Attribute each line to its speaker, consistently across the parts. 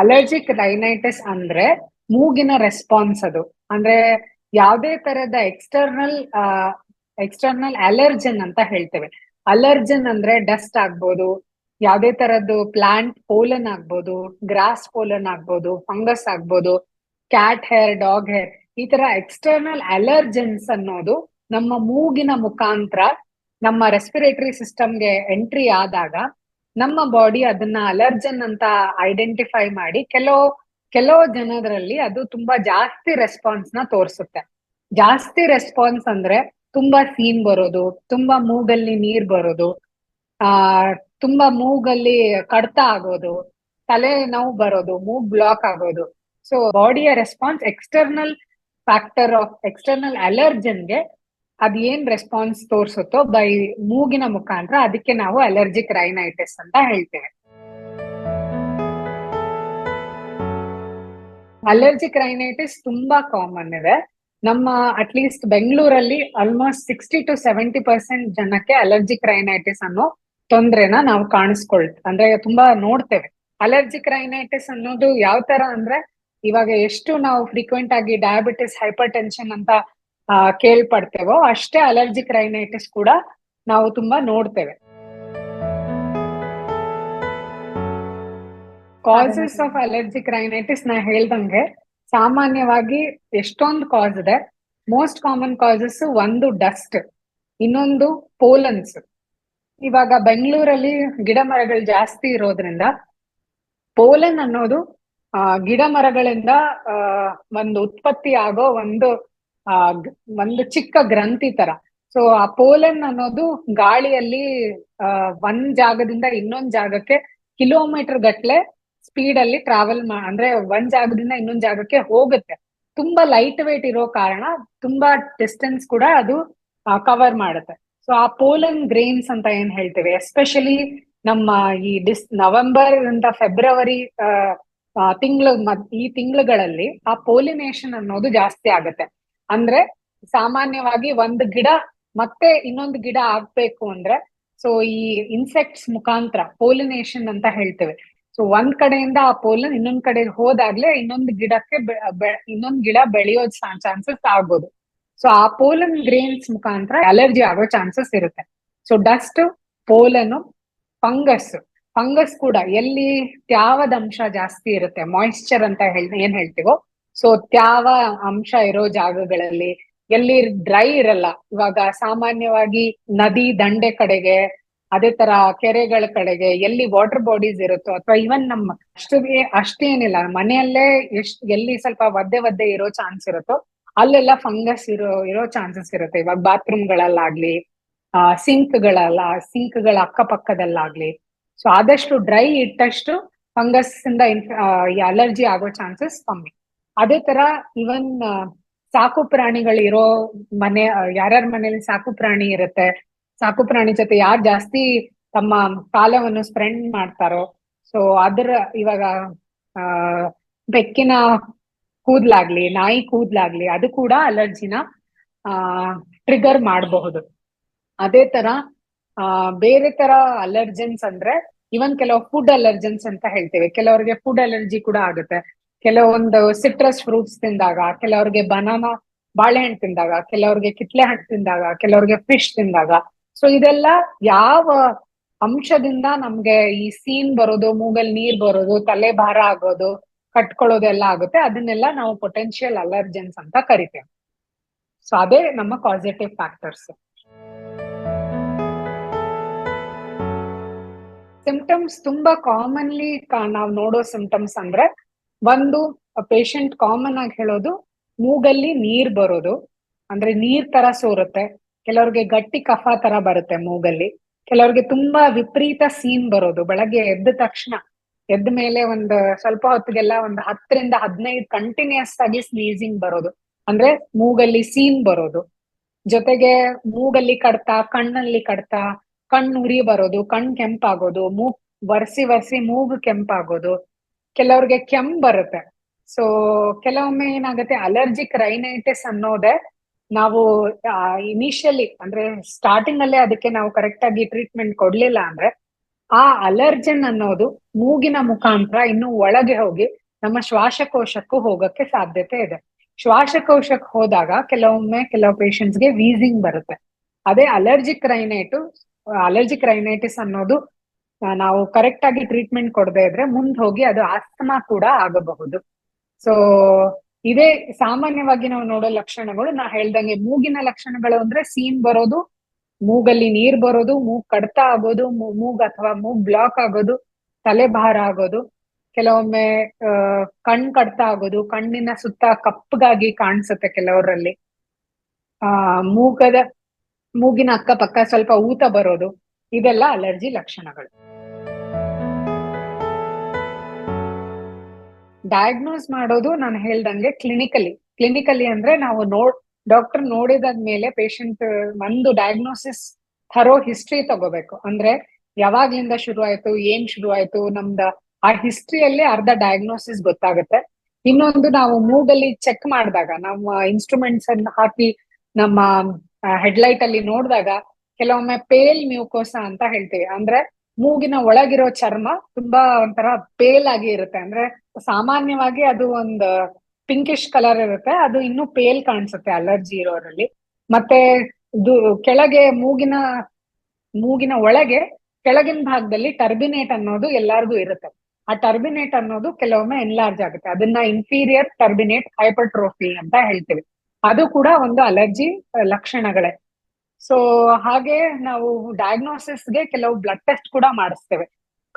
Speaker 1: Allergic rhinitis ಅಂದ್ರೆ ಮೂಗಿನ response ಅದು. ಅಂದ್ರೆ ಯಾವುದೇ ತರದ ಎಕ್ಸ್ಟರ್ನಲ್ ಎಕ್ಸ್ಟರ್ನಲ್ ಅಲರ್ಜನ್ ಅಂತ ಹೇಳ್ತೇವೆ. ಅಲರ್ಜನ್ ಅಂದ್ರೆ ಡಸ್ಟ್ ಆಗ್ಬೋದು, ಯಾವ್ದೇ ತರದ್ದು ಪ್ಲಾಂಟ್ ಪೋಲನ್ ಆಗ್ಬೋದು ಗ್ರಾಸ್ ಪೋಲನ್ ಆಗ್ಬೋದು ಫಂಗಸ್ ಆಗ್ಬೋದು ಕ್ಯಾಟ್ ಹೇರ್ ಡಾಗ್ ಹೇರ್ ಈ ತರ ಎಕ್ಸ್ಟರ್ನಲ್ ಅಲರ್ಜನ್ಸ್ ಅನ್ನೋದು ನಮ್ಮ ಮೂಗಿನ ಮುಖಾಂತರ ನಮ್ಮ ರೆಸ್ಪಿರೇಟರಿ ಸಿಸ್ಟಮ್ಗೆ ಎಂಟ್ರಿ ಆದಾಗ ನಮ್ಮ ಬಾಡಿ ಅದನ್ನ ಅಲರ್ಜನ್ ಅಂತ ಐಡೆಂಟಿಫೈ ಮಾಡಿ ಕೆಲವು ಕೆಲವು ಜನರಲ್ಲಿ ಅದು ತುಂಬಾ ಜಾಸ್ತಿ ರೆಸ್ಪಾನ್ಸ್ನ ತೋರಿಸುತ್ತೆ. ಜಾಸ್ತಿ ರೆಸ್ಪಾನ್ಸ್ ಅಂದ್ರೆ ತುಂಬಾ ಸೀನ್ ಬರೋದು, ತುಂಬಾ ಮೂಗಲ್ಲಿ ನೀರ್ ಬರೋದು, ಆ, ತುಂಬಾ ಮೂಗಲ್ಲಿ ಕಡ್ತ ಆಗೋದು, ತಲೆ ನೋವು ಬರೋದು, ಮೂಗ್ ಬ್ಲಾಕ್ ಆಗೋದು. So ಬಾಡಿಯ response external factor of external ಅಲರ್ಜನ್ಗೆ ಅದ್ ಏನ್ ರೆಸ್ಪಾನ್ಸ್ ತೋರ್ಸುತ್ತೋ ಬೈ ಮೂಗಿನ ಮುಖಾಂತರ ಅದಕ್ಕೆ ನಾವು ಅಲರ್ಜಿಕ್ ರೈನೈಟಿಸ್ ಅಂತ ಹೇಳ್ತೇವೆ. ಅಲರ್ಜಿಕ್ ರೈನೈಟಿಸ್ ತುಂಬಾ ಕಾಮನ್ ಇದೆ. ನಮ್ಮ ಅಟ್ಲೀಸ್ಟ್ ಬೆಂಗಳೂರಲ್ಲಿ almost sixty to seventy percent ಜನಕ್ಕೆ ಅಲರ್ಜಿಕ್ ರೈನೈಟಿಸ್ ಅನ್ನೋ ತೊಂದ್ರೆನ ನಾವು ಕಾಣಿಸ್ಕೊಳ್ತೇವೆ ಅಂದ್ರೆ ತುಂಬಾ ನೋಡ್ತೇವೆ. ಅಲರ್ಜಿಕ್ ರೈನೈಟಿಸ್ ಅನ್ನೋದು ಯಾವ ತರ ಅಂದ್ರೆ ಇವಾಗ ಎಷ್ಟು ನಾವು ಫ್ರೀಕ್ವೆಂಟ್ ಆಗಿ ಡಯಾಬಿಟಿಸ್ ಹೈಪರ್ ಟೆನ್ಷನ್ ಅಂತ ಕೇಳ್ಪಡ್ತೇವೋ ಅಷ್ಟೇ ಅಲರ್ಜಿಕ್ ರೈನೈಟಿಸ್ ಕೂಡ ನಾವು ತುಂಬಾ ನೋಡ್ತೇವೆ. ಕಾಸಸ್ ಆಫ್ ಅಲರ್ಜಿಕ್ ರೈನೈಟಿಸ್ ನಾ ಹೇಳ್ದಂಗೆ ಸಾಮಾನ್ಯವಾಗಿ ಎಷ್ಟೊಂದು ಕಾಸ್ ಇದೆ. ಮೋಸ್ಟ್ ಕಾಮನ್ ಕಾಸಸ್ ಒಂದು ಡಸ್ಟ್ ಇನ್ನೊಂದು ಪೋಲನ್ಸ್ ಇವಾಗ ಬೆಂಗಳೂರಲ್ಲಿ ಗಿಡ ಮರಗಳು ಜಾಸ್ತಿ ಇರೋದ್ರಿಂದ ಪೋಲನ್ ಅನ್ನೋದು ಆ ಗಿಡ ಮರಗಳಿಂದ ಆ ಒಂದು ಉತ್ಪತ್ತಿ ಆಗೋ ಒಂದು ಆ ಒಂದು ಚಿಕ್ಕ ಗ್ರಂಥಿ ತರ. ಸೊ ಆ ಪೋಲನ್ ಅನ್ನೋದು ಗಾಳಿಯಲ್ಲಿ, ಆ, ಒಂದ್ ಜಾಗದಿಂದ ಇನ್ನೊಂದ್ ಜಾಗಕ್ಕೆ ಕಿಲೋಮೀಟರ್ ಗಟ್ಲೆ ಸ್ಪೀಡ್ ಅಲ್ಲಿ ಟ್ರಾವೆಲ್ ಅಂದ್ರೆ ಒಂದ್ ಜಾಗದಿಂದ ಇನ್ನೊಂದ್ ಜಾಗಕ್ಕೆ ಹೋಗುತ್ತೆ. ತುಂಬಾ ಲೈಟ್ ವೇಟ್ ಇರೋ ಕಾರಣ ತುಂಬಾ ಡಿಸ್ಟೆನ್ಸ್ ಕೂಡ ಅದು ಕವರ್ ಮಾಡುತ್ತೆ. ಸೊ ಆ ಪೋಲನ್ ಗ್ರೇನ್ಸ್ ಅಂತ ಏನ್ ಹೇಳ್ತೇವೆ? ಎಸ್ಪೆಷಲಿ ನಮ್ಮ ಈ ಡಿಸ್ ನವೆಂಬರ್ ಇಂದ ಫೆಬ್ರವರಿ ತಿಂಗಳು ಈ ತಿಂಗಳುಗಳಲ್ಲಿ ಆ ಪೋಲಿನೇಷನ್ ಅನ್ನೋದು ಜಾಸ್ತಿ ಆಗುತ್ತೆ. ಅಂದ್ರೆ ಸಾಮಾನ್ಯವಾಗಿ ಒಂದು ಗಿಡ ಮತ್ತೆ ಇನ್ನೊಂದು ಗಿಡ ಆಗ್ಬೇಕು ಅಂದ್ರೆ ಸೊ ಈ ಇನ್ಸೆಕ್ಟ್ಸ್ ಮುಖಾಂತರ ಪೋಲಿನೇಷನ್ ಅಂತ ಹೇಳ್ತೇವೆ. ಸೊ ಒಂದ್ ಕಡೆಯಿಂದ ಆ ಪೋಲನ್ ಇನ್ನೊಂದ್ ಕಡೆ ಹೋದಾಗ್ಲೇ ಇನ್ನೊಂದು ಗಿಡಕ್ಕೆ ಇನ್ನೊಂದ್ ಗಿಡ ಬೆಳೆಯೋ ಚಾನ್ಸಸ್ ಆಗ್ಬೋದು. ಸೊ ಆ ಪೋಲನ್ ಗ್ರೇನ್ಸ್ ಮುಖಾಂತರ ಅಲರ್ಜಿ ಆಗೋ ಚಾನ್ಸಸ್ ಇರುತ್ತೆ. So dust pollen fungus fungus ಕೂಡ ಎಲ್ಲಿ ತ್ಯಾವದ ಅಂಶ ಜಾಸ್ತಿ ಇರುತ್ತೆ ಮಾಯಿಶ್ಚರ್ ಅಂತ ಹೇಳಿ, ಏನ್ ಹೇಳ್ತೀವೋ ಸೊ ತ್ಯಾವ ಅಂಶ ಇರೋ ಜಾಗಗಳಲ್ಲಿ ಎಲ್ಲಿ ಡ್ರೈ ಇರಲ್ಲ. ಇವಾಗ ಸಾಮಾನ್ಯವಾಗಿ ನದಿ ದಂಡೆ ಕಡೆಗೆ, ಅದೇ ತರ ಕೆರೆಗಳ ಕಡೆಗೆ ಎಲ್ಲಿ ವಾಟರ್ ಬಾಡೀಸ್ ಇರುತ್ತೋ, ಅಥವಾ ಇವನ್ ನಮ್ಮ ಅಷ್ಟೇ ಅಷ್ಟೇನಿಲ್ಲ, ಮನೆಯಲ್ಲೇ ಎಷ್ಟ್, ಎಲ್ಲಿ ಸ್ವಲ್ಪ ಒದ್ದೆ ಒದ್ದೆ ಇರೋ ಚಾನ್ಸ್ ಇರುತ್ತೋ, ಅಲ್ಲೆಲ್ಲ ಫಂಗಸ್ ಇರೋ ಇರೋ ಚಾನ್ಸಸ್ ಇರುತ್ತೆ. ಇವಾಗ ಬಾತ್ರೂಮ್ ಗಳಲ್ಲಾಗ್ಲಿ ಆ ಸಿಂಕ್ ಗಳಲ್ಲ ಸಿಂಕ್ಗಳ ಅಕ್ಕಪಕ್ಕದಲ್ಲಾಗ್ಲಿ. ಸೊ ಆದಷ್ಟು ಡ್ರೈ ಇಟ್ಟಷ್ಟು ಫಂಗಸ್ ಇಂದ ಅಲರ್ಜಿ ಆಗೋ ಚಾನ್ಸಸ್ ಕಮ್ಮಿ. ಅದೇ ತರ ಇವನ್ ಸಾಕು ಪ್ರಾಣಿಗಳಿರೋ ಮನೆ ಯಾರ್ಯಾರ ಮನೇಲಿ ಸಾಕು ಪ್ರಾಣಿ ಇರುತ್ತೆ, ಸಾಕು ಪ್ರಾಣಿ ಜೊತೆ ಯಾರು ಜಾಸ್ತಿ ತಮ್ಮ ಕಾಲವನ್ನು ಸ್ಪ್ರೆಂಡ್ ಮಾಡ್ತಾರೋ ಸೊ ಅದರ ಇವಾಗ, ಆ, ಬೆಕ್ಕಿನ ಕೂದ್ಲಾಗ್ಲಿ, ನಾಯಿ ಕೂದ್ಲಾಗ್ಲಿ, ಅದು ಕೂಡ ಅಲರ್ಜಿನ ಆ ಟ್ರಿಗರ್ ಮಾಡಬಹುದು. ಅದೇ ತರ, ಆ, ಬೇರೆ ತರ ಅಲರ್ಜೆನ್ಸ್ ಅಂದ್ರೆ ಇವನ್ ಕೆಲವು ಫುಡ್ ಅಲರ್ಜೆನ್ಸ್ ಅಂತ ಹೇಳ್ತೇವೆ. ಕೆಲವರಿಗೆ ಫುಡ್ ಅಲರ್ಜಿ ಕೂಡ ಆಗುತ್ತೆ. ಕೆಲವೊಂದು ಸಿಟ್ರಸ್ ಫ್ರೂಟ್ಸ್ ತಿಂದಾಗ, ಕೆಲವ್ರಿಗೆ ಬನಾನಾ ಬಾಳೆಹಣ್ಣು ತಿಂದಾಗ, ಕೆಲವ್ರಿಗೆ ಕಿತ್ಲೆ ಹಣ್ಣು ತಿಂದಾಗ, ಕೆಲವ್ರಿಗೆ ಫಿಶ್ ತಿಂದಾಗ. ಸೊ ಇದೆಲ್ಲ ಯಾವ ಅಂಶದಿಂದ ನಮ್ಗೆ ಈ ಸೀನ್ ಬರೋದು, ಮೂಗಲ್ ನೀರ್ ಬರೋದು, ತಲೆ ಭಾರ ಆಗೋದು ಕಟ್ಕೊಳ್ಳೋದೆಲ್ಲ ಆಗುತ್ತೆ. ಅದನ್ನೆಲ್ಲ ನಾವು ಪೊಟೆನ್ಶಿಯಲ್ ಅಲರ್ಜೆನ್ಸ್ ಅಂತ ಕರಿತೇವೆ. ಸೊ ಅದೇ ನಮ್ಮ ಪಾಸಿಟಿವ್ ಫ್ಯಾಕ್ಟರ್ಸ್ ಸಿಂಪ್ಟಮ್ಸ್ ತುಂಬಾ ಕಾಮನ್ಲಿ ನಾವು ನೋಡೋ ಸಿಂಪ್ಟಮ್ಸ್ ಅಂದ್ರೆ ಒಂದು ಪೇಷಂಟ್ ಕಾಮನ್ ಆಗಿ ಹೇಳೋದು, ಮೂಗಲ್ಲಿ ನೀರ್ ಬರೋದು. ಅಂದ್ರೆ ನೀರ್ ತರ ಸೋರುತ್ತೆ. ಕೆಲವ್ರಿಗೆ ಗಟ್ಟಿ ಕಫ ತರ ಬರುತ್ತೆ ಮೂಗಲ್ಲಿ. ಕೆಲವ್ರಿಗೆ ತುಂಬಾ ವಿಪರೀತ ಸೀನ್ ಬರೋದು. ಬೆಳಗ್ಗೆ ಎದ್ದ ತಕ್ಷಣ, ಎದ್ದ ಮೇಲೆ ಒಂದ್ ಸ್ವಲ್ಪ ಹೊತ್ತಿಗೆಲ್ಲ ಒಂದ್ ಹತ್ತರಿಂದ ಹದಿನೈದು ಕಂಟಿನ್ಯೂಸ್ ಆಗಿ ಸ್ನೀಸಿಂಗ್ ಬರೋದು. ಅಂದ್ರೆ ಮೂಗಲ್ಲಿ ಸೀನ್ ಬರೋದು. ಜೊತೆಗೆ ಮೂಗಲ್ಲಿ ಕಡ್ತ, ಕಣ್ಣಲ್ಲಿ ಕಡ್ತ, ಕಣ್ಣು ಉರಿ ಬರೋದು, ಕಣ್ ಕೆಂಪಾಗೋದು ಮೂಗ್ ವರ್ಸಿ ವರ್ಸಿ ಮೂಗು ಕೆಂಪಾಗೋದು. ಕೆಲವ್ರಿಗೆ ಕೆಮ್ ಬರುತ್ತೆ. ಸೊ ಕೆಲವೊಮ್ಮೆ ಏನಾಗುತ್ತೆ ಅಲರ್ಜಿಕ್ ರೈನೈಟಿಸ್ ಅನ್ನೋದೇ ನಾವು ಇನಿಷಿಯಲಿ ಅಂದ್ರೆ ಸ್ಟಾರ್ಟಿಂಗ್ ಅಲ್ಲೇ ಅದಕ್ಕೆ ನಾವು ಕರೆಕ್ಟ್ ಆಗಿ ಟ್ರೀಟ್ಮೆಂಟ್ ಕೊಡ್ಲಿಲ್ಲ ಅಂದ್ರೆ, ಆ ಅಲರ್ಜನ್ ಅನ್ನೋದು ಮೂಗಿನ ಮುಖಾಂತರ ಇನ್ನು ಒಳಗೆ ಹೋಗಿ ನಮ್ಮ ಶ್ವಾಸಕೋಶಕ್ಕೂ ಹೋಗಕ್ಕೆ ಸಾಧ್ಯತೆ ಇದೆ. ಶ್ವಾಸಕೋಶಕ್ಕೆ ಹೋದಾಗ ಕೆಲವೊಮ್ಮೆ ಕೆಲವು ಪೇಷಂಟ್ಸ್ಗೆ ವೀಸಿಂಗ್ ಬರುತ್ತೆ. ಅದೇ ಅಲರ್ಜಿಕ್ ರೈನೈಟು ಅಲರ್ಜಿಕ್ ರೈನೈಟಿಸ್ ಅನ್ನೋದು ನಾವು ಕರೆಕ್ಟ್ ಆಗಿ ಟ್ರೀಟ್ಮೆಂಟ್ ಕೊಡದೆ ಇದ್ರೆ ಮುಂದ್ ಹೋಗಿ ಅದು ಆಸ್ತಮಾ ಕೂಡ ಆಗಬಹುದು. ಸೊ ಇದೇ ಸಾಮಾನ್ಯವಾಗಿ ನಾವು ನೋಡೋ ಲಕ್ಷಣಗಳು, ನಾ ಹೇಳ್ದಂಗೆ ಮೂಗಿನ ಲಕ್ಷಣಗಳು ಅಂದ್ರೆ ಸೀನ್ ಬರೋದು, ಮೂಗಲ್ಲಿ ನೀರ್ ಬರೋದು, ಮೂಗ್ ಕಡ್ತ ಆಗೋದು ಮೂಗ್ ಅಥವಾ ಮೂಗ್ ಬ್ಲಾಕ್ ಆಗೋದು ತಲೆ ಭಾರ ಆಗೋದು, ಕೆಲವೊಮ್ಮೆ ಕಣ್ ಕಡ್ತ ಆಗೋದು, ಕಣ್ಣಿನ ಸುತ್ತ ಕಪ್ಪಗಾಗಿ ಕಾಣಿಸುತ್ತೆ ಕೆಲವರಲ್ಲಿ. ಆ, ಮೂಗದ, ಮೂಗಿನ ಅಕ್ಕಪಕ್ಕ ಸ್ವಲ್ಪ ಊತ ಬರೋದು. ಇದೆಲ್ಲ ಅಲರ್ಜಿ ಲಕ್ಷಣಗಳು. ಡಯಾಗ್ನೋಸ್ ಮಾಡೋದು ನಾನು ಹೇಳ್ದಂಗೆ ಕ್ಲಿನಿಕಲಿ ಕ್ಲಿನಿಕಲಿ ಅಂದ್ರೆ ನಾವು ನೋಡ್ ಡಾಕ್ಟರ್ ನೋಡಿದಾದ್ಮೇಲೆ ಪೇಷಂಟ್ ಒಂದು ಡಯಾಗ್ನೋಸಿಸ್ ಥರೋ ಹಿಸ್ಟ್ರಿ ತಗೋಬೇಕು. ಅಂದ್ರೆ ಯಾವಾಗ್ಲಿಂದ ಶುರು ಆಯ್ತು ಏನ್ ಶುರು ಆಯ್ತು ನಮ್ದ ಆ ಹಿಸ್ಟ್ರಿಯಲ್ಲಿ ಅರ್ಧ ಡಯಾಗ್ನೋಸಿಸ್ ಗೊತ್ತಾಗುತ್ತೆ. ಇನ್ನೊಂದು ನಾವು ಮೂಡಲ್ಲಿ ಚೆಕ್ ಮಾಡಿದಾಗ, ನಮ್ಮ ಇನ್ಸ್ಟ್ರೂಮೆಂಟ್ಸ್ ಅನ್ನ ಹಾಕಿ ನಮ್ಮ ಹೆಡ್ಲೈಟ್ ಅಲ್ಲಿ ನೋಡಿದಾಗ ಕೆಲವೊಮ್ಮೆ ಪೇಲ್ ಮ್ಯೂಕೋಸ ಅಂತ ಹೇಳ್ತೀವಿ. ಅಂದ್ರೆ ಮೂಗಿನ ಒಳಗಿರೋ ಚರ್ಮ ತುಂಬಾ ಒಂಥರ ಪೇಲ್ ಆಗಿ ಇರುತ್ತೆ. ಅಂದ್ರೆ ಸಾಮಾನ್ಯವಾಗಿ ಅದು ಒಂದು ಪಿಂಕಿಶ್ ಕಲರ್ ಇರುತ್ತೆ. ಅದು ಇನ್ನೂ ಪೇಲ್ ಕಾಣಿಸುತ್ತೆ ಅಲರ್ಜಿ ಇರೋರಲ್ಲಿ ಮತ್ತೆ ಕೆಳಗೆ ಮೂಗಿನ ಮೂಗಿನ ಒಳಗೆ ಕೆಳಗಿನ ಭಾಗದಲ್ಲಿ ಟರ್ಬಿನೇಟ್ ಅನ್ನೋದು ಎಲ್ಲಾರ್ಗು ಇರುತ್ತೆ. ಆ ಟರ್ಬಿನೇಟ್ ಅನ್ನೋದು ಕೆಲವೊಮ್ಮೆ ಎನ್ಲಾರ್ಜ್ ಆಗುತ್ತೆ. ಅದನ್ನ ಇನ್ಫೀರಿಯರ್ ಟರ್ಬಿನೇಟ್ ಹೈಪರ್ಟ್ರೋಫಿ ಅಂತ ಹೇಳ್ತೀವಿ. ಅದು ಕೂಡ ಒಂದು ಅಲರ್ಜಿ ಲಕ್ಷಣಗಳೇ. ಸೊ ಹಾಗೆ ನಾವು ಡಯಾಗ್ನೋಸಿಸ್ಗೆ ಕೆಲವು ಬ್ಲಡ್ ಟೆಸ್ಟ್ ಕೂಡ ಮಾಡಿಸ್ತೇವೆ.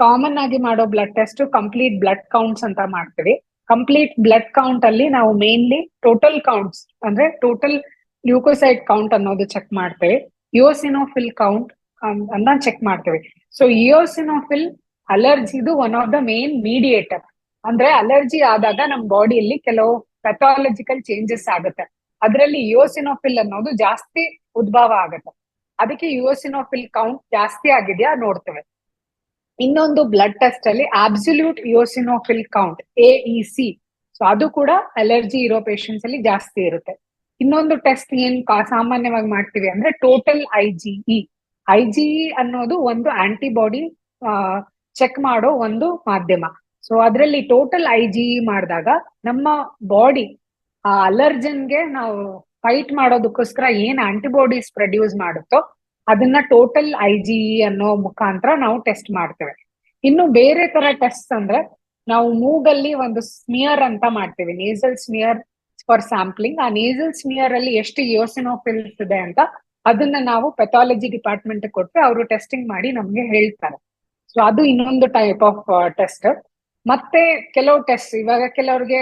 Speaker 1: ಕಾಮನ್ ಆಗಿ ಮಾಡೋ blood test complete blood counts ಅಂತ ಮಾಡ್ತೀವಿ. ಕಂಪ್ಲೀಟ್ ಬ್ಲಡ್ ಕೌಂಟ್ ಅಲ್ಲಿ ನಾವು ಮೇನ್ಲಿ ಟೋಟಲ್ ಕೌಂಟ್ಸ್ ಅಂದ್ರೆ ಟೋಟಲ್ ಲ್ಯೂಕೋಸೈಡ್ ಕೌಂಟ್ ಅನ್ನೋದು ಚೆಕ್ ಮಾಡ್ತೇವೆ. ಇಯೋಸಿನೋಫಿಲ್ ಕೌಂಟ್ ಅನ್ನ ಚೆಕ್ ಮಾಡ್ತೇವೆ. So eosinophil ಅಲರ್ಜಿದು one of the main mediator ಅಂದ್ರೆ ಅಲರ್ಜಿ ಆದಾಗ ನಮ್ಮ ಬಾಡಿಯಲ್ಲಿ ಕೆಲವು ಪೆಥಾಲಜಿಕಲ್ ಚೇಂಜಸ್ ಆಗುತ್ತೆ. ಅದರಲ್ಲಿ ಯುವಸಿನೋಫಿಲ್ ಅನ್ನೋದು ಜಾಸ್ತಿ ಉದ್ಭವ ಆಗುತ್ತೆ. ಅದಕ್ಕೆ ಯುವಸಿನೋಫಿಲ್ ಕೌಂಟ್ ಜಾಸ್ತಿ ಆಗಿದೆಯಾ ನೋಡ್ತೇವೆ. ಇನ್ನೊಂದು ಬ್ಲಡ್ ಟೆಸ್ಟ್ ಅಲ್ಲಿ absolute eosinophil count A E C so ಅದು ಕೂಡ ಅಲರ್ಜಿ ಇರೋ ಪೇಷಂಟ್ಸ್ ಅಲ್ಲಿ ಜಾಸ್ತಿ ಇರುತ್ತೆ. ಇನ್ನೊಂದು ಟೆಸ್ಟ್ ಏನ್ ಸಾಮಾನ್ಯವಾಗಿ ಮಾಡ್ತೀವಿ ಅಂದ್ರೆ total I G E I G E ಅನ್ನೋದು ಒಂದು ಆಂಟಿಬಾಡಿ ಚೆಕ್ ಮಾಡೋ ಒಂದು ಮಾಧ್ಯಮ. ಸೊ ಅದರಲ್ಲಿ ಟೋಟಲ್ ಐ ಜಿ ಇ ಮಾಡಿದಾಗ ನಮ್ಮ ಬಾಡಿ ಆ ಅಲರ್ಜನ್ಗೆ ನಾವು ಫೈಟ್ ಮಾಡೋದಕ್ಕೋಸ್ಕರ ಏನ್ ಆಂಟಿಬಾಡೀಸ್ ಪ್ರೊಡ್ಯೂಸ್ ಮಾಡುತ್ತೋ ಅದನ್ನ ಟೋಟಲ್ ಐ ಜಿ ಅನ್ನೋ ಮುಖಾಂತರ ನಾವು ಟೆಸ್ಟ್ ಮಾಡ್ತೇವೆ. ಇನ್ನು ಬೇರೆ ತರ ಟೆಸ್ಟ್ ಅಂದ್ರೆ ನಾವು ಮೂಗಲ್ಲಿ ಒಂದು ಸ್ಮಿಯರ್ ಅಂತ ಮಾಡ್ತೀವಿ. ನೇಸಲ್ ಸ್ಮಿಯರ್ ಫಾರ್ ಸ್ಯಾಂಪ್ಲಿಂಗ್ ಆ ನೇಸಲ್ ಸ್ಮಿಯರ್ ಅಲ್ಲಿ ಎಷ್ಟು ಯೋಸಿನೋಫಿಲ್ಸ್ ಇದೆ ಅಂತ ಅದನ್ನ ನಾವು ಪೆಥಾಲಜಿ ಡಿಪಾರ್ಟ್ಮೆಂಟ್ ಕೊಟ್ಟು ಅವರು ಟೆಸ್ಟಿಂಗ್ ಮಾಡಿ ನಮ್ಗೆ ಹೇಳ್ತಾರೆ. ಸೊ ಅದು ಇನ್ನೊಂದು ಟೈಪ್ ಆಫ್ ಟೆಸ್ಟ್ ಮತ್ತೆ ಕೆಲವು ಟೆಸ್ಟ್ ಇವಾಗ ಕೆಲವ್ರಿಗೆ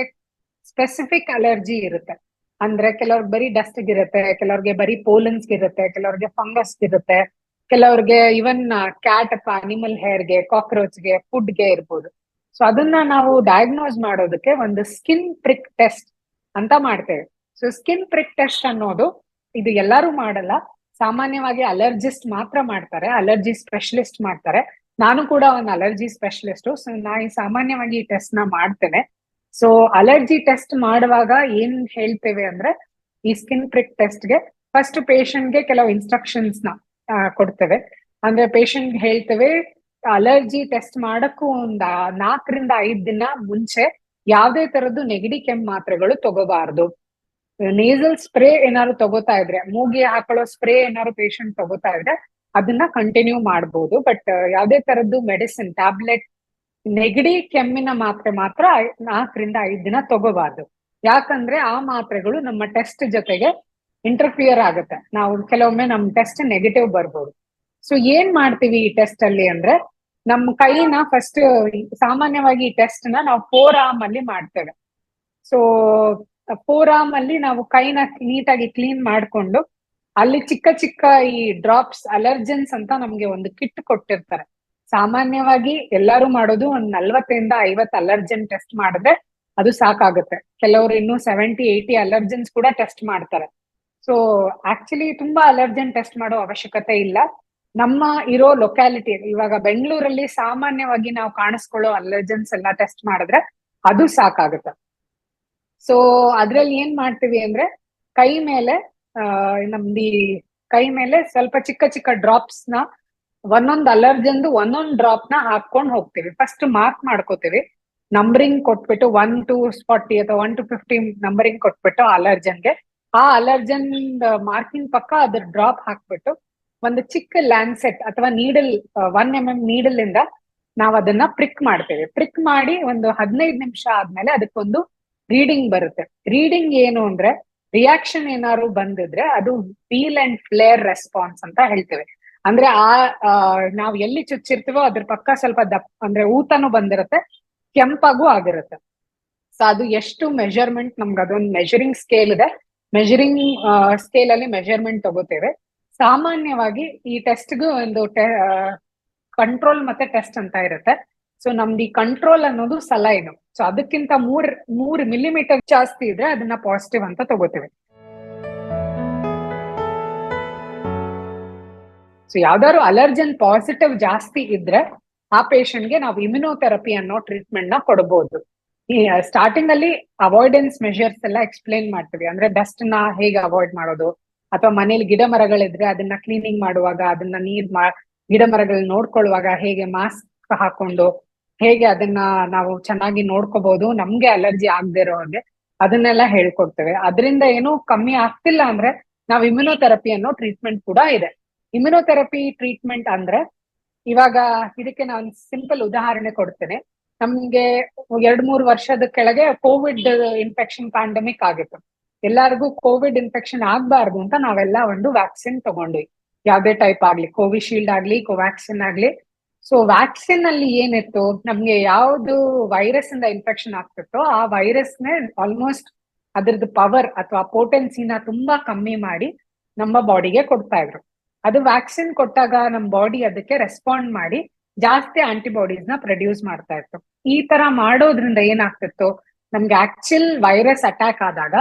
Speaker 1: ಸ್ಪೆಸಿಫಿಕ್ ಅಲರ್ಜಿ ಇರುತ್ತೆ. ಅಂದ್ರೆ ಕೆಲವ್ರಿಗೆ ಬರೀ ಡಸ್ಟ್ ಇರುತ್ತೆ, ಕೆಲವ್ರಿಗೆ ಬರೀ ಪೋಲನ್ಸ್ ಇರುತ್ತೆ, ಕೆಲವ್ರಿಗೆ ಫಂಗಸ್ ಇರುತ್ತೆ, ಕೆಲವ್ರಿಗೆ ಇವನ್ ಕ್ಯಾಟ್ ಅಥವಾ ಅನಿಮಲ್ ಹೇರ್ಗೆ ಕಾಕ್ರೋಚ್ಗೆ ಫುಡ್ಗೆ ಇರ್ಬೋದು. ಸೊ ಅದನ್ನ ನಾವು ಡಯಾಗ್ನೋಸ್ ಮಾಡೋದಕ್ಕೆ ಒಂದು ಸ್ಕಿನ್ ಪ್ರಿಕ್ ಟೆಸ್ಟ್ ಅಂತ ಮಾಡ್ತೇವೆ. ಸೊ ಸ್ಕಿನ್ ಪ್ರಿಕ್ ಟೆಸ್ಟ್ ಅನ್ನೋದು ಇದು ಎಲ್ಲರೂ ಮಾಡಲ್ಲ. ಸಾಮಾನ್ಯವಾಗಿ ಅಲರ್ಜಿಸ್ಟ್ ಮಾತ್ರ ಮಾಡ್ತಾರೆ ಅಲರ್ಜಿ ಸ್ಪೆಷಲಿಸ್ಟ್ ಮಾಡ್ತಾರೆ. ನಾನು ಕೂಡ ಒಂದು ಅಲರ್ಜಿ ಸ್ಪೆಷಲಿಸ್ಟ್ ಸೊ ನಾ ಸಾಮಾನ್ಯವಾಗಿ ಈ ಟೆಸ್ಟ್ನ ಮಾಡ್ತೇನೆ. ಸೊ ಅಲರ್ಜಿ ಟೆಸ್ಟ್ ಮಾಡುವಾಗ ಏನ್ ಹೇಳ್ತೇವೆ ಅಂದ್ರೆ, ಈ ಸ್ಕಿನ್ ಪ್ರಿಕ್ ಟೆಸ್ಟ್ಗೆ ಫಸ್ಟ್ಗೆ ಕೆಲವು ಇನ್ಸ್ಟ್ರಕ್ಷನ್ಸ್ನ ಕೊಡ್ತೇವೆ. ಅಂದ್ರೆ ಪೇಷಂಟ್ ಹೇಳ್ತೇವೆ ಅಲರ್ಜಿ ಟೆಸ್ಟ್ ಮಾಡಕ್ಕೂ ಒಂದ್ ನಾಲ್ಕರಿಂದ ಐದ್ ದಿನ ಮುಂಚೆ ಯಾವ್ದೇ ತರದ್ದು ನೆಗಡಿ ಕೆಮ್ಮ ಮಾತ್ರೆಗಳು ತಗೋಬಾರ್ದು. ನೇಸಲ್ ಸ್ಪ್ರೇ ಏನಾದ್ರು ತಗೋತಾ ಇದ್ರೆ ಮೂಗಿ ಹಾಕೊಳ್ಳೋ ಸ್ಪ್ರೇ ಏನಾದ್ರು ಪೇಷಂಟ್ ತಗೋತಾ ಇದ್ರೆ, ಅದನ್ನ ಕಂಟಿನ್ಯೂ ಮಾಡ್ಬೋದು. ಬಟ್ ಯಾವ್ದೇ ತರದ್ದು ಮೆಡಿಸಿನ್ ಟ್ಯಾಬ್ಲೆಟ್ ನೆಗಡಿ ಕೆಮ್ಮಿನ ಮಾತ್ರೆ ಮಾತ್ರ ನಾಲ್ಕರಿಂದ ಐದ್ ದಿನ ತಗೋಬಾರ್ದು. ಯಾಕಂದ್ರೆ ಆ ಮಾತ್ರೆಗಳು ನಮ್ಮ ಟೆಸ್ಟ್ ಜೊತೆಗೆ ಇಂಟರ್ಫಿಯರ್ ಆಗುತ್ತೆ. ನಾವು ಕೆಲವೊಮ್ಮೆ ನಮ್ ಟೆಸ್ಟ್ ನೆಗೆಟಿವ್ ಬರ್ಬೋದು. ಸೊ ಏನ್ ಮಾಡ್ತೀವಿ ಈ ಟೆಸ್ಟ್ ಅಲ್ಲಿ ಅಂದ್ರೆ ನಮ್ಮ ಕೈನ ಫಸ್ಟ್ ಸಾಮಾನ್ಯವಾಗಿ ಈ ಟೆಸ್ಟ್ನ ನಾವು ಫೋರ್ ಆರ್ಮ್ ಅಲ್ಲಿ ಮಾಡ್ತೇವೆ. ಸೊ ಫೋರ್ ಆರ್ಮ್ ಅಲ್ಲಿ ನಾವು ಕೈನ ನೀಟಾಗಿ ಕ್ಲೀನ್ ಮಾಡ್ಕೊಂಡು, ಅಲ್ಲಿ ಚಿಕ್ಕ ಚಿಕ್ಕ ಈ ಡ್ರಾಪ್ಸ್ ಅಲರ್ಜೆನ್ಸ್ ಅಂತ ನಮ್ಗೆ ಒಂದು ಕಿಟ್ ಕೊಟ್ಟಿರ್ತಾರೆ. ಸಾಮಾನ್ಯವಾಗಿ ಎಲ್ಲರೂ ಮಾಡೋದು ಒಂದ್ ನಲ್ವತ್ತರಿಂದ ಐವತ್ ಅಲರ್ಜೆನ್ ಟೆಸ್ಟ್ ಮಾಡಿದ್ರೆ ಅದು ಸಾಕಾಗುತ್ತೆ. ಕೆಲವರು ಇನ್ನು ಸೆವೆಂಟಿ ಏಯ್ಟಿ ಅಲರ್ಜೆನ್ಸ್ ಕೂಡ ಟೆಸ್ಟ್ ಮಾಡ್ತಾರೆ. ಸೊ ಆಕ್ಚುಲಿ ತುಂಬಾ ಅಲರ್ಜೆನ್ ಟೆಸ್ಟ್ ಮಾಡೋ ಅವಶ್ಯಕತೆ ಇಲ್ಲ. ನಮ್ಮ ಇರೋ ಲೊಕ್ಯಾಲಿಟಿ ಇವಾಗ ಬೆಂಗಳೂರಲ್ಲಿ ಸಾಮಾನ್ಯವಾಗಿ ನಾವು ಕಾಣಿಸ್ಕೊಳ್ಳೋ ಅಲರ್ಜೆನ್ಸ್ ಎಲ್ಲ ಟೆಸ್ಟ್ ಮಾಡಿದ್ರೆ ಅದು ಸಾಕಾಗುತ್ತೆ. ಸೊ ಅದ್ರಲ್ಲಿ ಏನ್ ಮಾಡ್ತೀವಿ ಅಂದ್ರೆ ಕೈ ಮೇಲೆ ನಮ್ದು ಕೈ ಮೇಲೆ ಸ್ವಲ್ಪ ಚಿಕ್ಕ ಚಿಕ್ಕ ಡ್ರಾಪ್ಸ್ನ ಒಂದೊಂದ್ ಅಲರ್ಜನ್ದು ಒಂದೊಂದ್ ಡ್ರಾಪ್ನ ಹಾಕೊಂಡ್ ಹೋಗ್ತೀವಿ. ಫಸ್ಟ್ ಮಾರ್ಕ್ ಮಾಡ್ಕೋತೀವಿ. ನಂಬರಿಂಗ್ ಕೊಟ್ಬಿಟ್ಟು ಒನ್ ಟು ಫಾರ್ಟಿ ಅಥವಾ ಒನ್ ಟು ಫಿಫ್ಟಿ ನಂಬರಿಂಗ್ ಕೊಟ್ಬಿಟ್ಟು ಅಲರ್ಜನ್ಗೆ. ಆ ಅಲರ್ಜನ್ ಮಾರ್ಕಿಂಗ್ ಪಕ್ಕ ಅದ್ರ ಡ್ರಾಪ್ ಹಾಕ್ಬಿಟ್ಟು ಒಂದು ಚಿಕ್ಕ ಲ್ಯಾನ್ಸೆಟ್ ಅಥವಾ needle one M M needle ಇಂದ ನಾವ್ ಅದನ್ನ ಪ್ರಿಕ್ ಮಾಡ್ತೇವೆ. ಪ್ರಿಕ್ ಮಾಡಿ ಒಂದು ಹದಿನೈದು ನಿಮಿಷ ಆದ್ಮೇಲೆ ಅದಕ್ಕೊಂದು ರೀಡಿಂಗ್ ಬರುತ್ತೆ. ರೀಡಿಂಗ್ ಏನು ಅಂದ್ರೆ ರಿಯಾಕ್ಷನ್ ಏನಾದ್ರು ಬಂದಿದ್ರೆ ಅದು ಫೀಲ್ ಅಂಡ್ ಫ್ಲೇರ್ ರೆಸ್ಪಾನ್ಸ್ ಅಂತ ಹೇಳ್ತೇವೆ. ಅಂದ್ರೆ ಆ ನಾವ್ ಎಲ್ಲಿ ಚುಚ್ಚಿರ್ತೀವೋ ಅದ್ರ ಪಕ್ಕ ಸ್ವಲ್ಪ ದಪ್ಪ ಅಂದ್ರೆ ಊತನೂ ಬಂದಿರುತ್ತೆ, ಕೆಂಪಾಗೂ ಆಗಿರುತ್ತೆ. ಸೊ ಅದು ಎಷ್ಟು ಮೆಜರ್ಮೆಂಟ್ ನಮ್ಗೆ ಅದೊಂದು ಮೆಜರಿಂಗ್ ಸ್ಕೇಲ್ ಇದೆ. ಮೆಜರಿಂಗ್ ಸ್ಕೇಲ್ ಅಲ್ಲಿ ಮೆಜರ್ಮೆಂಟ್ ತಗೋತೇವೆ. ಸಾಮಾನ್ಯವಾಗಿ ಈ ಟೆಸ್ಟ್ಗೂ ಒಂದು ಕಂಟ್ರೋಲ್ ಮತ್ತೆ ಟೆಸ್ಟ್ ಅಂತ ಇರುತ್ತೆ. ಸೊ ನಮ್ದು ಈ ಕಂಟ್ರೋಲ್ ಅನ್ನೋದು ಸಲೈನು ಸೊ ಅದಕ್ಕಿಂತ ಮೂರ್ ಮೂರ್ ಮಿಲಿಮೀಟರ್ ಜಾಸ್ತಿ ಇದ್ರೆ ಅದನ್ನ ಪಾಸಿಟಿವ್ ಅಂತ ತಗೋತೇವೆ. ಯಾವ್ದಾದ್ರು ಅಲರ್ಜನ್ ಪಾಸಿಟಿವ್ ಜಾಸ್ತಿ ಇದ್ರೆ ಆ ಗೆ ನಾವು ಇಮ್ಯುನೋಥೆರಪಿ ಅನ್ನೋ ಟ್ರೀಟ್ಮೆಂಟ್ನ ಕೊಡಬಹುದು ಈ ಸ್ಟಾರ್ಟಿಂಗ್ ಅಲ್ಲಿ ಅವಾಯ್ಡೆನ್ಸ್ ಮೆಷರ್ಸ್ ಎಲ್ಲ ಎಕ್ಸ್ಪ್ಲೈನ್ ಮಾಡ್ತೀವಿ. ಅಂದ್ರೆ ಡಸ್ಟ್ನ ಹೇಗೆ ಅವಾಯ್ಡ್ ಮಾಡೋದು? ಅಥವಾ ಮನೇಲಿ ಗಿಡ ಮರಗಳಿದ್ರೆ ಅದನ್ನ ಕ್ಲೀನಿಂಗ್ ಮಾಡುವಾಗ ಅದನ್ನ ನೀರ್ ಗಿಡ ಮರಗಳನ್ನ ನೋಡ್ಕೊಳ್ಳುವಾಗ ಹೇಗೆ ಮಾಸ್ಕ್ ಹಾಕೊಂಡು ಹೇಗೆ ಅದನ್ನ ನಾವು ಚೆನ್ನಾಗಿ ನೋಡ್ಕೋಬಹುದು ನಮ್ಗೆ ಅಲರ್ಜಿ ಆಗದೆ ಇರೋ ಹಾಗೆ ಅದನ್ನೆಲ್ಲ ಹೇಳ್ಕೊಡ್ತೇವೆ. ಅದರಿಂದ ಏನು ಕಮ್ಮಿ ಆಗ್ತಿಲ್ಲ ಅಂದ್ರೆ ನಾವು ಇಮ್ಯುನೋಥೆರಪಿ ಅನ್ನೋ ಟ್ರೀಟ್ಮೆಂಟ್ ಕೂಡ ಇದೆ. ಇಮ್ಯುನೋಥೆರಪಿ ಟ್ರೀಟ್ಮೆಂಟ್ ಅಂದ್ರೆ ಇವಾಗ ಇದಕ್ಕೆ ನಾನು ಸಿಂಪಲ್ ಉದಾಹರಣೆ ಕೊಡ್ತೇನೆ. ನಮ್ಗೆ ಎರಡ್ ಮೂರು ವರ್ಷದ ಕೆಳಗೆ ಕೋವಿಡ್ ಇನ್ಫೆಕ್ಷನ್ ಪ್ಯಾಂಡಮಿಕ್ ಆಗಿತ್ತು. ಎಲ್ಲರಿಗೂ ಕೋವಿಡ್ ಇನ್ಫೆಕ್ಷನ್ ಆಗ್ಬಾರ್ದು ಅಂತ ನಾವೆಲ್ಲ ಒಂದು ವ್ಯಾಕ್ಸಿನ್ ತಗೊಂಡ್ವಿ. ಯಾವ್ದೇ ಟೈಪ್ ಆಗ್ಲಿ ಕೋವಿಶೀಲ್ಡ್ ಆಗ್ಲಿ ಕೋವ್ಯಾಕ್ಸಿನ್ ಆಗ್ಲಿ. ಸೊ ವ್ಯಾಕ್ಸಿನ್ ಅಲ್ಲಿ ಏನಿತ್ತು? ನಮ್ಗೆ ಯಾವ್ದು ವೈರಸ್ ಇಂದ ಇನ್ಫೆಕ್ಷನ್ ಆಗ್ತಿತ್ತೋ ಆ ವೈರಸ್ನೇ ಆಲ್ಮೋಸ್ಟ್ ಅದ್ರದ್ದು ಪವರ್ ಅಥವಾ ಪೋಟೆನ್ಸಿನ ತುಂಬಾ ಕಮ್ಮಿ ಮಾಡಿ ನಮ್ಮ ಬಾಡಿಗೆ ಕೊಡ್ತಾ ಇದ್ರು. ಅದು ವ್ಯಾಕ್ಸಿನ್ ಕೊಟ್ಟಾಗ ನಮ್ ಬಾಡಿ ಅದಕ್ಕೆ ರೆಸ್ಪಾಂಡ್ ಮಾಡಿ ಜಾಸ್ತಿ ಆಂಟಿಬಾಡೀಸ್ನ ಪ್ರೊಡ್ಯೂಸ್ ಮಾಡ್ತಾ ಇತ್ತು. ಈ ತರ ಮಾಡೋದ್ರಿಂದ ಏನಾಗ್ತಿತ್ತು? ನಮ್ಗೆ ಆಕ್ಚುಲ್ ವೈರಸ್ ಅಟ್ಯಾಕ್ ಆದಾಗ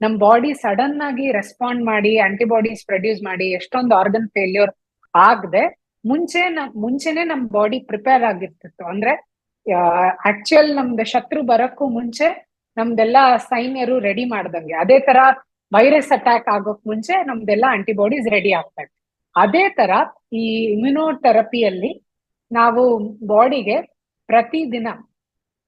Speaker 1: ನಮ್ ಬಾಡಿ ಸಡನ್ ಆಗಿ ರೆಸ್ಪಾಂಡ್ ಮಾಡಿ ಆಂಟಿಬಾಡೀಸ್ ಪ್ರೊಡ್ಯೂಸ್ ಮಾಡಿ, ಎಷ್ಟೊಂದು ಆರ್ಗನ್ ಫೇಲ್ಯೂರ್ ಆಗದೆ ಮುಂಚೆ ಮುಂಚೆನೆ ನಮ್ ಬಾಡಿ ಪ್ರಿಪೇರ್ ಆಗಿರ್ತಿತ್ತು. ಅಂದ್ರೆ ಆಕ್ಚುಯಲ್ ನಮ್ದು ಶತ್ರು ಬರಕ್ಕೂ ಮುಂಚೆ ನಮ್ದೆಲ್ಲ ಸೈನ್ಯರು ರೆಡಿ ಮಾಡ್ದಂಗೆ. ಅದೇ ತರ ವೈರಸ್ ಅಟ್ಯಾಕ್ ಆಗೋಕ್ ಮುಂಚೆ ನಮ್ದೆಲ್ಲ ಆಂಟಿಬಾಡೀಸ್ ರೆಡಿ ಆಗ್ತಾ ಇತ್ತು. ಅದೇ ತರ ಈ ಇಮ್ಯುನೋಥೆರಪಿಯಲ್ಲಿ ನಾವು ಬಾಡಿಗೆ ಪ್ರತಿದಿನ,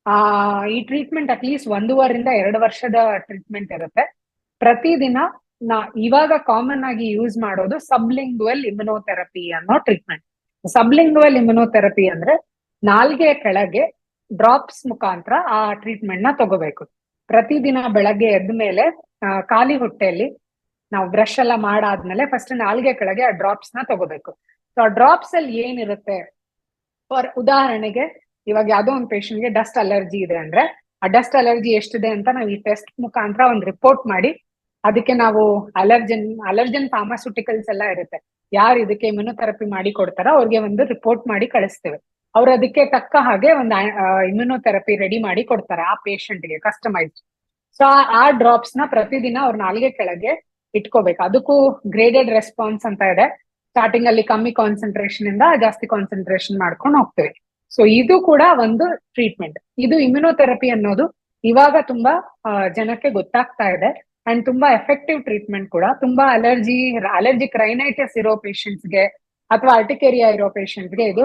Speaker 1: ಆ, ಈ ಟ್ರೀಟ್ಮೆಂಟ್ ಅಟ್ಲೀಸ್ಟ್ ಒಂದೂವರಿಂದ ಎರಡು ವರ್ಷದ ಟ್ರೀಟ್ಮೆಂಟ್ ಇರುತ್ತೆ. ಪ್ರತಿದಿನ ನಾ, ಇವಾಗ ಕಾಮನ್ ಆಗಿ ಯೂಸ್ ಮಾಡೋದು ಸಬ್ಲಿಂಗ್ವೆಲ್ ಇಮ್ಯುನೋಥೆರಪಿ ಅನ್ನೋ ಟ್ರೀಟ್ಮೆಂಟ್ ಸಬ್ಲಿಂಗ್ವೆಲ್ ಇಮ್ಯುನೋಥೆರಪಿ ಅಂದ್ರೆ ನಾಲ್ಗೆ ಕೆಳಗೆ ಡ್ರಾಪ್ಸ್ ಮುಖಾಂತರ ಆ ಟ್ರೀಟ್ಮೆಂಟ್ನ ತಗೋಬೇಕು. ಪ್ರತಿದಿನ ಬೆಳಗ್ಗೆ ಎದ್ದ ಮೇಲೆ ಖಾಲಿ ಹೊಟ್ಟೆಯಲ್ಲಿ ನಾವು ಬ್ರಷ್ ಎಲ್ಲ ಮಾಡಾದ್ಮೇಲೆ ಫಸ್ಟ್ ನಾಲ್ಗೆ ಕೆಳಗೆ ಆ ಡ್ರಾಪ್ಸ್ನ ತಗೋಬೇಕು. ಸೊ ಆ ಡ್ರಾಪ್ಸ್ ಅಲ್ಲಿ ಏನಿರುತ್ತೆ? ಫಾರ್ ಉದಾಹರಣೆಗೆ, ಇವಾಗ ಯಾವ್ದೋ ಒಂದು ಗೆ ಡಸ್ಟ್ ಅಲರ್ಜಿ ಇದೆ ಅಂದ್ರೆ, ಆ ಡಸ್ಟ್ ಅಲರ್ಜಿ ಎಷ್ಟಿದೆ ಅಂತ ನಾವು ಈ ಟೆಸ್ಟ್ ಮುಖಾಂತರ ಒಂದು ರಿಪೋರ್ಟ್ ಮಾಡಿ, ಅದಕ್ಕೆ ನಾವು ಅಲರ್ಜನ್ ಅಲರ್ಜನ್ ಫಾರ್ಮಾಸ್ಯೂಟಿಕಲ್ಸ್ ಎಲ್ಲ ಇರುತ್ತೆ. ಯಾರು ಇದಕ್ಕೆ ಇಮ್ಯುನೋಥೆರಪಿ ಮಾಡಿ ಕೊಡ್ತಾರೋ ಅವ್ರಿಗೆ ಒಂದು ರಿಪೋರ್ಟ್ ಮಾಡಿ ಕಳಿಸ್ತೇವೆ. ಅವ್ರು ಅದಕ್ಕೆ ತಕ್ಕ ಹಾಗೆ ಒಂದು ಇಮ್ಯುನೋಥೆರಪಿ ರೆಡಿ ಮಾಡಿ ಕೊಡ್ತಾರೆ ಆ ಗೆ ಕಸ್ಟಮೈಸ್ಡ್ ಸೊ ಆ ಡ್ರಾಪ್ಸ್ನ ಪ್ರತಿದಿನ ಅವ್ರ ನಾಲ್ಗೆ ಕೆಳಗೆ ಇಟ್ಕೋಬೇಕು. ಅದಕ್ಕೂ ಗ್ರೇಡೆಡ್ ರೆಸ್ಪಾನ್ಸ್ ಅಂತ ಇದೆ. ಸ್ಟಾರ್ಟಿಂಗ್ ಅಲ್ಲಿ ಕಮ್ಮಿ ಕಾನ್ಸಂಟ್ರೇಷನ್ ಇಂದ ಜಾಸ್ತಿ ಕಾನ್ಸಂಟ್ರೇಷನ್ ಮಾಡ್ಕೊಂಡು ಹೋಗ್ತೇವೆ. ಸೊ ಇದು ಕೂಡ ಒಂದು ಟ್ರೀಟ್ಮೆಂಟ್ ಇದು ಇಮ್ಯುನೋಥೆರಪಿ ಅನ್ನೋದು ಇವಾಗ ತುಂಬಾ ಜನಕ್ಕೆ ಗೊತ್ತಾಗ್ತಾ ಇದೆ. ಅಂಡ್ ತುಂಬಾ ಎಫೆಕ್ಟಿವ್ ಟ್ರೀಟ್ಮೆಂಟ್ ಕೂಡ. ತುಂಬಾ ಅಲರ್ಜಿ ಅಲರ್ಜಿಕ್ ರೈನೈಟಿಸ್ ಇರೋ ಗೆ ಅಥವಾ ಅರ್ಟಿಕೇರಿಯಾ ಇರೋ ಗೆ ಇದು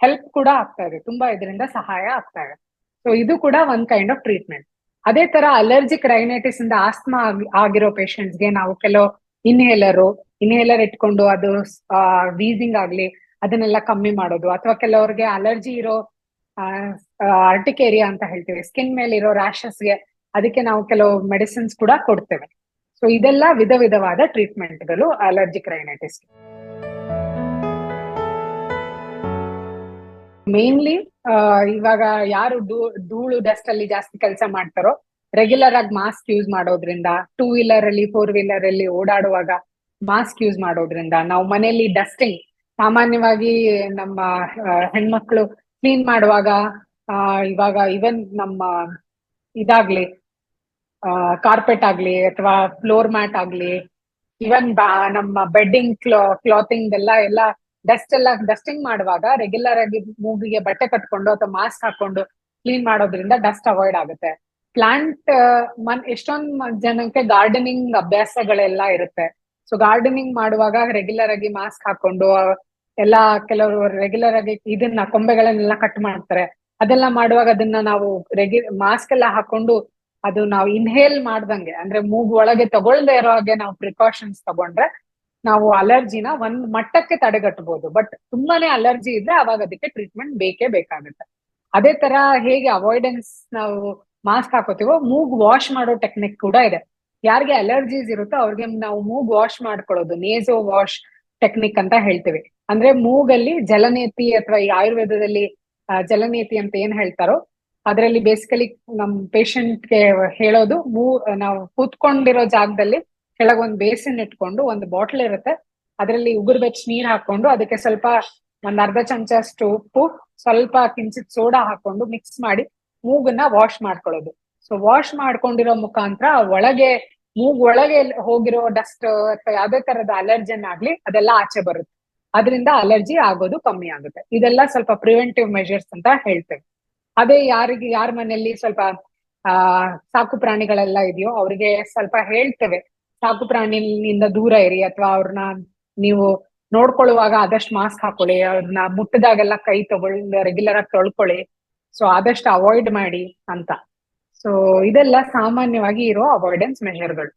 Speaker 1: ಹೆಲ್ಪ್ ಕೂಡ ಆಗ್ತಾ ಇದೆ. ತುಂಬಾ ಇದರಿಂದ ಸಹಾಯ ಆಗ್ತಾ ಇದೆ. ಸೊ ಇದು ಕೂಡ ಒಂದ್ ಕೈಂಡ್ ಆಫ್ ಟ್ರೀಟ್ಮೆಂಟ್ ಅದೇ ತರ ಅಲರ್ಜಿಕ್ ರೈನೈಟಿಸ್ ಇಂದ ಆಸ್ಮಾ ಆಗಿರೋ ಗೆ ನಾವು ಕೆಲವು ಇನ್ಹೇಲರು ಇನ್ಹೇಲರ್ ಇಟ್ಕೊಂಡು ಅದು ವೀಸಿಂಗ್ ಆಗ್ಲಿ ಅದನ್ನೆಲ್ಲ ಕಮ್ಮಿ ಮಾಡೋದು. ಅಥವಾ ಕೆಲವ್ರಿಗೆ ಅಲರ್ಜಿ ಇರೋ ಆರ್ಟಿಕೇರಿಯಾ ಅಂತ ಹೇಳ್ತೀವಿ. ಸ್ಕಿನ್ ಮೇಲೆ ಇರೋ ರ್ಯಾಶಸ್ಗೆ ಅದಕ್ಕೆ ನಾವು ಕೆಲವು ಮೆಡಿಸಿನ್ಸ್ ಕೂಡ ಕೊಡ್ತೇವೆ. ಸೊ ಇದೆಲ್ಲ ವಿಧ ವಿಧವಾದ ಟ್ರೀಟ್ಮೆಂಟ್ಗಳು ಅಲರ್ಜಿಕ್ ರೈನೈಟಿಸ್ ಮೇನ್ಲಿ ಇವಾಗ ಯಾರು ಧೂಳು ಡಸ್ಟ್ ಅಲ್ಲಿ ಜಾಸ್ತಿ ಕೆಲಸ ಮಾಡ್ತಾರೋ ರೆಗ್ಯುಲರ್ ಆಗಿ ಮಾಸ್ಕ್ ಯೂಸ್ ಮಾಡೋದ್ರಿಂದ ಟೂ ವೀಲರ್ ಅಲ್ಲಿ ಫೋರ್ ವೀಲರ್ ಅಲ್ಲಿ ಓಡಾಡುವಾಗ ಮಾಸ್ಕ್ ಯೂಸ್ ಮಾಡೋದ್ರಿಂದ ನಾವು ಮನೆಯಲ್ಲಿ ಡಸ್ಟಿಂಗ್ ಸಾಮಾನ್ಯವಾಗಿ ನಮ್ಮ ಹೆಣ್ಮಕ್ಳು ಕ್ಲೀನ್ ಮಾಡುವಾಗ ಇವಾಗ ಇವನ್ ನಮ್ಮ ಇದಾಗ್ಲಿ ಕಾರ್ಪೆಟ್ ಆಗ್ಲಿ ಅಥವಾ ಫ್ಲೋರ್ ಮ್ಯಾಟ್ ಆಗ್ಲಿ ಇವನ್ ನಮ್ಮ ಬೆಡ್ಡಿಂಗ್ ಕ್ಲಾ ಕ್ಲಾತಿಂಗ್ ಎಲ್ಲ ಎಲ್ಲ ಡಸ್ಟ್ ಎಲ್ಲ ಡಸ್ಟಿಂಗ್ ಮಾಡುವಾಗ ರೆಗ್ಯುಲರ್ ಆಗಿ ಮೂಗಿಗೆ ಬಟ್ಟೆ ಕಟ್ಕೊಂಡು ಅಥವಾ ಮಾಸ್ಕ್ ಹಾಕೊಂಡು ಕ್ಲೀನ್ ಮಾಡೋದ್ರಿಂದ ಡಸ್ಟ್ ಅವಾಯ್ಡ್ ಆಗುತ್ತೆ. ಪ್ಲಾಂಟ್ ಮನ್, ಎಷ್ಟೊಂದ್ ಜನಕ್ಕೆ ಗಾರ್ಡನಿಂಗ್ ಅಭ್ಯಾಸಗಳೆಲ್ಲ ಇರುತ್ತೆ. ಸೊ ಗಾರ್ಡನಿಂಗ್ ಮಾಡುವಾಗ ರೆಗ್ಯುಲರ್ ಆಗಿ ಮಾಸ್ಕ್ ಹಾಕೊಂಡು ಎಲ್ಲಾ ಕೆಲವರು ರೆಗ್ಯುಲರ್ ಆಗಿ ಇದನ್ನ ಕೊಂಬೆಗಳನ್ನೆಲ್ಲ ಕಟ್ ಮಾಡ್ತಾರೆ. ಅದೆಲ್ಲ ಮಾಡುವಾಗ ಅದನ್ನ ನಾವು ರೆಗ್ಯು ಮಾಸ್ಕ್ ಎಲ್ಲ ಹಾಕೊಂಡು ಅದು ನಾವು ಇನ್ಹೇಲ್ ಮಾಡ್ದಂಗೆ, ಅಂದ್ರೆ ಮೂಗು ಒಳಗೆ ತಗೊಳ್ದೇ ಇರೋ ಹಾಗೆ ನಾವು ಪ್ರಿಕಾಷನ್ಸ್ ತಗೊಂಡ್ರೆ ನಾವು ಅಲರ್ಜಿನ ಒಂದ್ ಮಟ್ಟಕ್ಕೆ ತಡೆಗಟ್ಟಬಹುದು ಬಟ್ ತುಂಬಾನೇ ಅಲರ್ಜಿ ಇದ್ರೆ ಅವಾಗ ಅದಕ್ಕೆ ಟ್ರೀಟ್ಮೆಂಟ್ ಬೇಕೇ ಬೇಕಾಗುತ್ತೆ. ಅದೇ ತರ ಹೇಗೆ ಅವಾಯ್ಡೆನ್ಸ್ ನಾವು ಮಾಸ್ಕ್ ಹಾಕೋತೀವೋ, ಮೂಗ್ ವಾಶ್ ಮಾಡೋ ಟೆಕ್ನಿಕ್ ಕೂಡ ಇದೆ. ಯಾರಿಗೆ ಅಲರ್ಜೀಸ್ ಇರುತ್ತೋ ಅವ್ರಿಗೆ ನಾವು ಮೂಗ್ ವಾಶ್ ಮಾಡ್ಕೊಳ್ಳೋದು ನೇಸೋ ವಾಶ್ ಟೆಕ್ನಿಕ್ ಅಂತ ಹೇಳ್ತೀವಿ. ಅಂದ್ರೆ ಮೂಗಲ್ಲಿ ಜಲನೇತಿ ಅಥವಾ ಈ ಆಯುರ್ವೇದದಲ್ಲಿ ಜಲನೇತಿ ಅಂತ ಏನ್ ಹೇಳ್ತಾರೋ, ಅದರಲ್ಲಿ ಬೇಸಿಕಲಿ ನಮ್ಗೆ ಹೇಳೋದು ಮೂ, ನಾವು ಕೂತ್ಕೊಂಡಿರೋ ಜಾಗದಲ್ಲಿ ಕೆಳಗೊಂದ್ ಬೇಸಿನ್ ಇಟ್ಕೊಂಡು ಒಂದು ಬಾಟ್ಲ್ ಇರುತ್ತೆ. ಅದರಲ್ಲಿ ಉಗುರು ಬೆಚ್ಚ ನೀರ್ ಹಾಕೊಂಡು ಅದಕ್ಕೆ ಸ್ವಲ್ಪ ಒಂದ್ ಅರ್ಧ ಚಮಚ ಅಷ್ಟು ಉಪ್ಪು, ಸ್ವಲ್ಪ ಕಿಂಚಿತ್ ಸೋಡಾ ಹಾಕೊಂಡು ಮಿಕ್ಸ್ ಮಾಡಿ ಮೂಗನ್ನ ವಾಶ್ ಮಾಡ್ಕೊಳ್ಳೋದು. ಸೊ ವಾಶ್ ಮಾಡ್ಕೊಂಡಿರೋ ಮುಖಾಂತರ ಒಳಗೆ, ಮೂಗ್ ಒಳಗೆ ಹೋಗಿರೋ ಡಸ್ಟ್ ಅಥವಾ ಯಾವ್ದೇ ತರದ ಅಲರ್ಜನ್ ಆಗ್ಲಿ ಅದೆಲ್ಲ ಆಚೆ ಬರುತ್ತೆ. ಅದರಿಂದ ಅಲರ್ಜಿ ಆಗೋದು ಕಮ್ಮಿ ಆಗುತ್ತೆ. ಇದೆಲ್ಲ ಸ್ವಲ್ಪ ಪ್ರಿವೆಂಟಿವ್ ಮೆಷರ್ಸ್ ಅಂತ ಹೇಳ್ತೇವೆ. ಅದೇ ಯಾರಿಗೆ, ಯಾರ ಮನೆಯಲ್ಲಿ ಸ್ವಲ್ಪ, ಆ, ಸಾಕು ಪ್ರಾಣಿಗಳೆಲ್ಲ ಇದೆಯೋ ಅವ್ರಿಗೆ ಸ್ವಲ್ಪ ಹೇಳ್ತೇವೆ. ಸಾಕು ಪ್ರಾಣಿಯಿಂದ ದೂರ ಇರಿ ಅಥವಾ ಅವ್ರನ್ನ ನೀವು ನೋಡ್ಕೊಳ್ಳುವಾಗ ಆದಷ್ಟು ಮಾಸ್ಕ್ ಹಾಕೊಳ್ಳಿ ಅವ್ರನ್ನ ಮುಟ್ಟದಾಗೆಲ್ಲ ಕೈ ತಗೊಳ್ಳಿ ರೆಗ್ಯುಲರ್ ಆಗಿ ತೊಳ್ಕೊಳ್ಳಿ. ಸೊ ಆದಷ್ಟು ಅವಾಯ್ಡ್ ಮಾಡಿ ಅಂತ. ಸೊ ಇದೆಲ್ಲ ಸಾಮಾನ್ಯವಾಗಿ ಇರೋ ಅವಾಯ್ಡೆನ್ಸ್ ಮೆಷರ್ಗಳು